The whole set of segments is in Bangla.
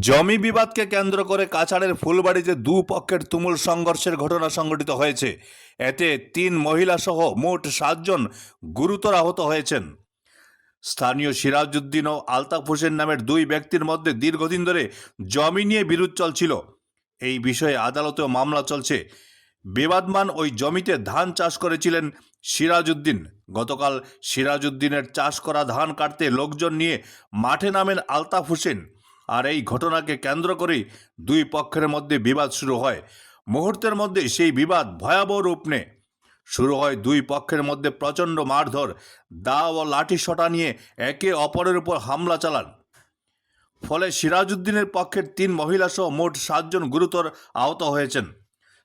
জমি বিবাদকে কেন্দ্র করে কাছাড়ের ফুলবাড়িতে দু পক্ষের তুমুল সংঘর্ষের ঘটনা সংঘটিত হয়েছে। এতে তিন মহিলা সহ মোট সাতজন গুরুতর আহত হয়েছেন। স্থানীয় সিরাজউদ্দিন ও আলতাফ হোসেন নামের দুই ব্যক্তির মধ্যে দীর্ঘদিন ধরে জমি নিয়ে বিরোধ চলছিল। এই বিষয়ে আদালতেও মামলা চলছে। বিবাদমান ওই জমিতে ধান চাষ করেছিলেন সিরাজউদ্দিন। গতকাল সিরাজউদ্দিনের চাষ করা ধান কাটতে লোকজন নিয়ে মাঠে নামেন আলতাফ হোসেন। আর এই ঘটনাকে কেন্দ্র করেই দুই পক্ষের মধ্যে বিবাদ শুরু হয়। মুহূর্তের মধ্যে সেই বিবাদ ভয়াবহ রূপ নেয়। শুরু হয় দুই পক্ষের মধ্যে প্রচণ্ড মারধর দা ও লাঠি শটা নিয়ে একে অপরের উপর হামলা চালান। ফলে সিরাজউদ্দিনের পক্ষের তিন মহিলা সহ মোট সাতজন গুরুতর আহত হয়েছেন।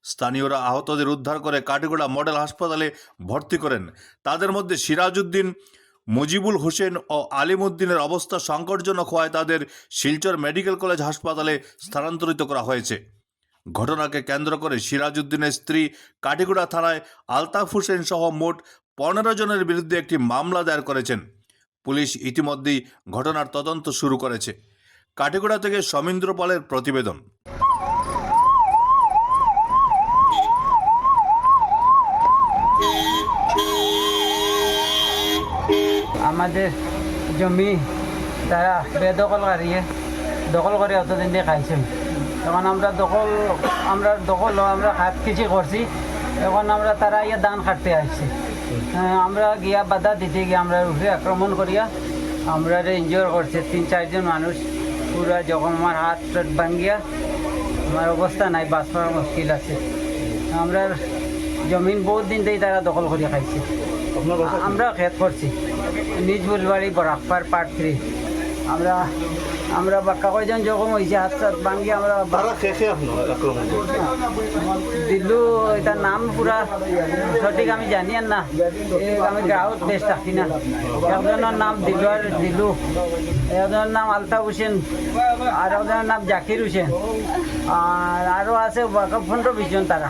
স্থানীয়রা আহতদের উদ্ধার করে কাটিগোড়া মডেল হাসপাতালে ভর্তি করেন। তাদের মধ্যে সিরাজউদ্দিন মুজিবুল হোসেন ও আলিমুদ্দিনের অবস্থা সংকটজনক হওয়ায় তাদের শিলচর মেডিকেল কলেজ হাসপাতালে স্থানান্তরিত করা হয়েছে। ঘটনাকে কেন্দ্র করে সিরাজউদ্দিনের স্ত্রী কাটিগুড়া থানায় আলতাফ হোসেন সহ মোট পনেরো জনের বিরুদ্ধে একটি মামলা দায়ের করেছেন। পুলিশ ইতিমধ্যেই ঘটনার তদন্ত শুরু করেছে। কাটিগুড়া থেকে সমীন্দ্র পালের প্রতিবেদন। আমাদের জমি তারা বেদখল কারিয়ে দখল করে অতদিন দিয়ে খাইছেন এখন আমরা দখল আমরা দখল আমরা হাত কিছু করছি। এখন আমরা তারা ইয়ে দান কাটতে আসছে। হ্যাঁ, আমরা গিয়া বাধা দিতে গিয়ে আমরা উঠে আক্রমণ করিয়া আমরা ইনজিওর করছে। তিন চারজন মানুষ পুরা যখন আমার হাত ভাঙ্গিয়া আমার অবস্থা নাই বাঁচ পাওয়া মুশকিল আছে। আমরা জমিন বহুত দিন থেকে তারা দখল করে খাইছে। আমরা খেত করছি। নিজ বুলবাড়ি বরাকপার পার্ট থ্রি আমরা আমরা বাক্কা কয়জন যখন হয়েছে হাত সাত ভাঙ্গি আমরা দিল্লু এটার নাম পুরা সঠিক আমি জানি আর না আমি গ্রাহক দেশ থাকি না। একজনের নাম দিলু আর দিলু একজনের নাম আলতাফ হোসেন আর একজনের নাম জাকির হোসেন। আর আরও আছে পনেরো বিশ জন তারা।